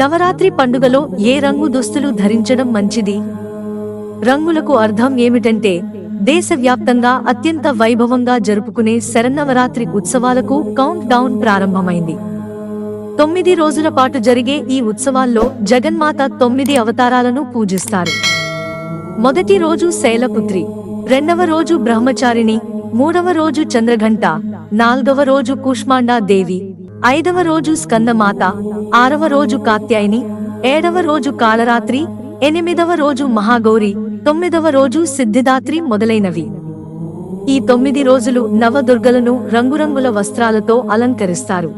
నవరాత్రి పండుగలో ఏ రంగు దుస్తులు ధరించడం మంచిది? రంగులకు అర్థం ఏమిటంటే దేశవ్యాప్తంగా అత్యంత వైభవంగా జరుపుకునే శరన్నవరాత్రి ఉత్సవాలకు కౌంట్ డౌన్ ప్రారంభమైంది. తొమ్మిది రోజుల పాటు జరిగే ఈ ఉత్సవాల్లో జగన్మాత తొమ్మిది అవతారాలను పూజిస్తారు. మొదటి రోజు శైలపుత్రి రెండవ రోజు బ్రహ్మచారిణి మూడవ రోజు చంద్రఘంట నాల్గవ రోజు కుష్మాండా దేవి ఐదవ రోజు స్కందమాత ఆరవ రోజు కాత్యాయని ఏడవ రోజు కాలరాత్రి ఎనిమిదవ రోజు మహాగౌరి తొమ్మిదవ రోజు సిద్ధిదాత్రి మొదలైనవి. ఈ తొమ్మిది రోజులు నవదుర్గలను రంగురంగుల వస్త్రాలతో అలంకరిస్తారు.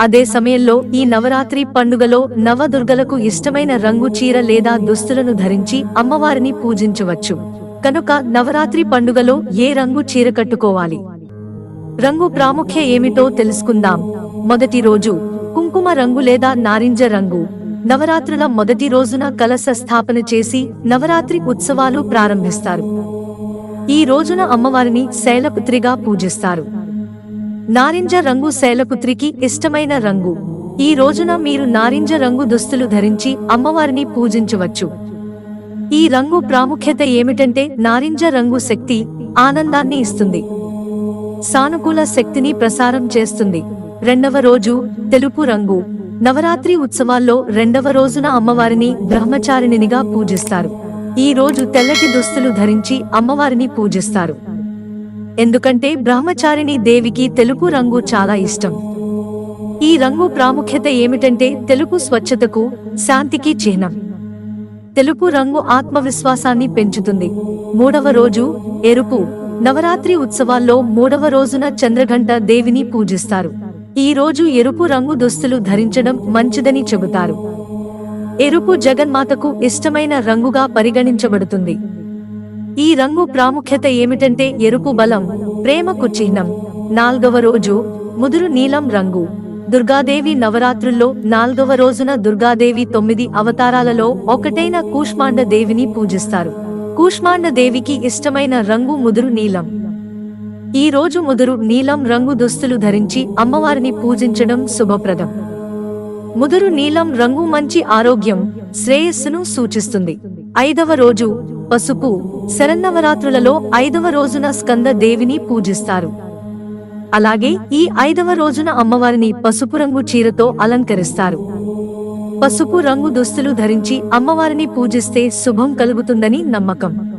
అదే సమయంలో ఈ నవరాత్రి పండుగలో నవదుర్గలకు ఇష్టమైన రంగు చీర లేదా దుస్తులను ధరించి అమ్మవారిని పూజించవచ్చు. కనుక నవరాత్రి పండుగలో ఏ రంగు చీర కట్టుకోవాలి? రంగు ప్రాముఖ్య ఏమిటో తెలుసుకుందాం. మొదటి రోజు కుంకుమ రంగు లేదా నారింజ రంగు. నవరాత్రుల మొదటి రోజున కలశ స్థాపన చేసి నవరాత్రి ఉత్సవాలు ప్రారంభిస్తారు. ఈ రోజున అమ్మవారిని శైలపుత్రిగా పూజిస్తారు. నారింజ రంగు శైలపుత్రికి ఇష్టమైన రంగు. ఈ రోజున మీరు నారింజ రంగు దుస్తులు ధరించి అమ్మవారిని పూజించవచ్చు. ఈ రంగు ప్రాముఖ్యత ఏమిటంటే నారింజ రంగు శక్తి ఆనందాన్ని ఇస్తుంది. సానుకూల శక్తిని ప్రసారం చేస్తుంది. రెండవ రోజు తెలుపు రంగు. నవరాత్రి ఉత్సవాల్లో రెండవ రోజున అమ్మవారిని బ్రహ్మచారిణినిగా పూజిస్తారు. ఈ రోజు తెల్లటి దుస్తులు ధరించి అమ్మవారిని పూజిస్తారు. ఎందుకంటే బ్రహ్మచారిణి దేవికి తెలుపు రంగు చాలా ఇష్టం. ఈ రంగు ప్రాముఖ్యత ఏమిటంటే తెలుపు స్వచ్ఛతకు శాంతికి చిహ్నం. తెలుపు రంగు ఆత్మవిశ్వాసాన్ని పెంచుతుంది. మూడవ రోజు ఎరుపు. నవరాత్రి ఉత్సవాల్లో మూడవ రోజున చంద్రఘంట దేవిని పూజిస్తారు. ఈ రోజు ఎరుపు రంగు దుస్తులు ధరించడం మంచిదని చెబుతారు. ఎరుపు జగన్మాతకు ఇష్టమైన రంగుగా పరిగణించబడుతుంది. ఈ రంగు ప్రాముఖ్యత ఏమిటంటే ఎరుపు బలం ప్రేమకు చిహ్నం. నాల్గవ రోజు ముదురు నీలం రంగు. దుర్గాదేవి నవరాత్రుల్లో నాల్గవ రోజున దుర్గాదేవి తొమ్మిది అవతారాలలో ఒకటైన కూష్మాండ దేవిని పూజిస్తారు. కూష్మాండ దేవికి ఇష్టమైన రంగు ముదురు నీలం. ఈ రోజు ముదురు నీలం రంగు దుస్తులు ధరించి అమ్మవారిని పూజించడం శుభప్రదం. ముదురు నీలం రంగు మంచి ఆరోగ్యం శ్రేయస్సును సూచిస్తుంది. ఐదవ రోజు పసుపు శరన్నవరాత్రులలో ఐదవ రోజున స్కంద దేవిని పూజిస్తారు. అలాగే ఈ ఐదవ రోజున అమ్మవారిని పసుపు రంగు చీరతో అలంకరిస్తారు. పసుపు రంగు దుస్తులు ధరించి అమ్మవారిని పూజిస్తే శుభం కలుగుతుందని నమ్మకం.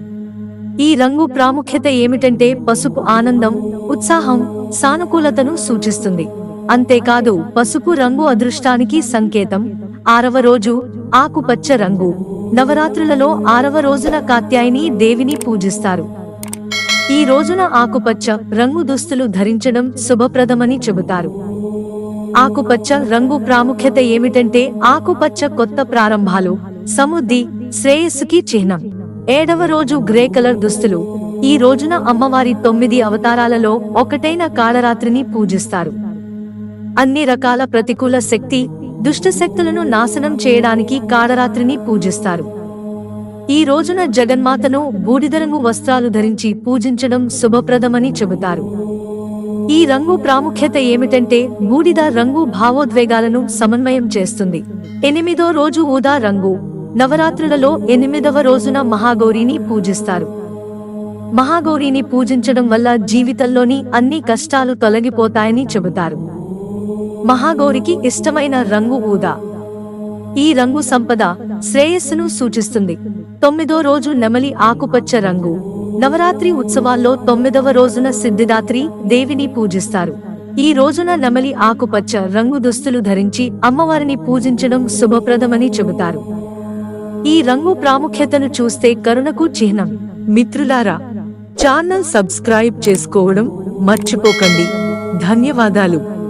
ఈ రంగు ప్రాముఖ్యత ఏమిటంటే పసుపు ఆనందం ఉత్సాహం సానుకూలతను సూచిస్తుంది. అంతేకాదు పసుపు రంగు అదృష్టానికి సంకేతం. ఆరవ రోజు ఆకుపచ్చ రంగు. నవరాత్రులలో ఆరవ రోజున కాత్యాయని దేవిని పూజిస్తారు. ఈ రోజున ఆకుపచ్చ రంగు దుస్తులు ధరించడం శుభప్రదమని చెబుతారు. ఆకుపచ్చ రంగు ప్రాముఖ్యత ఏమిటంటే ఆకుపచ్చ కొత్త ప్రారంభాలు సముద్ది శ్రేయస్సుకి చిహ్నం. ఏడవ రోజు గ్రే కలర్ దుస్తులు. ఈ రోజున అమ్మవారి తొమ్మిది అవతారాలలో ఒకటైన కాళరాత్రిని పూజిస్తారు. అన్ని రకాల ప్రతికూల శక్తి దుష్ట శక్తులను నాశనం చేయడానికి కాళరాత్రిని పూజిస్తారు. ఈ రోజున జగన్మాతను బూడిదరంగు వస్త్రాలు ధరించి పూజించడం శుభప్రదమని చెబుతారు. ఈ రంగు ప్రాముఖ్యత ఏమిటంటే బూడిద రంగు భావోద్వేగాలను సమన్వయం చేస్తుంది. ఎనిమిదో రోజు ఊదా రంగు. నవరాత్రులలో ఎనిమిదవ రోజున మహాగౌరిని పూజిస్తారు. మహాగౌరిని పూజించడం వల్ల జీవితంలోని అన్ని కష్టాలు తొలగిపోతాయని చెబుతారు. మహాగౌరికి ఇష్టమైన రంగు ఊదా. ఈ రంగు సంపద శ్రేయస్సును సూచిస్తుంది. తొమ్మిదో రోజు నెమలి ఆకుపచ్చ రంగు. నవరాత్రి ఉత్సవాల్లో తొమ్మిదవ రోజున సిద్ధిదాత్రి దేవిని పూజిస్తారు. ఈ రోజున నెమలి ఆకుపచ్చ రంగు దుస్తులు ధరించి అమ్మవారిని పూజించడం శుభప్రదమని చెబుతారు. ఈ రంగు ప్రాముఖ్యతను చూస్తే కరుణకు చిహ్నం. మిత్రులారా ఛానల్ సబ్స్క్రైబ్ చేసుకోవడం మర్చిపోకండి. ధన్యవాదాలు.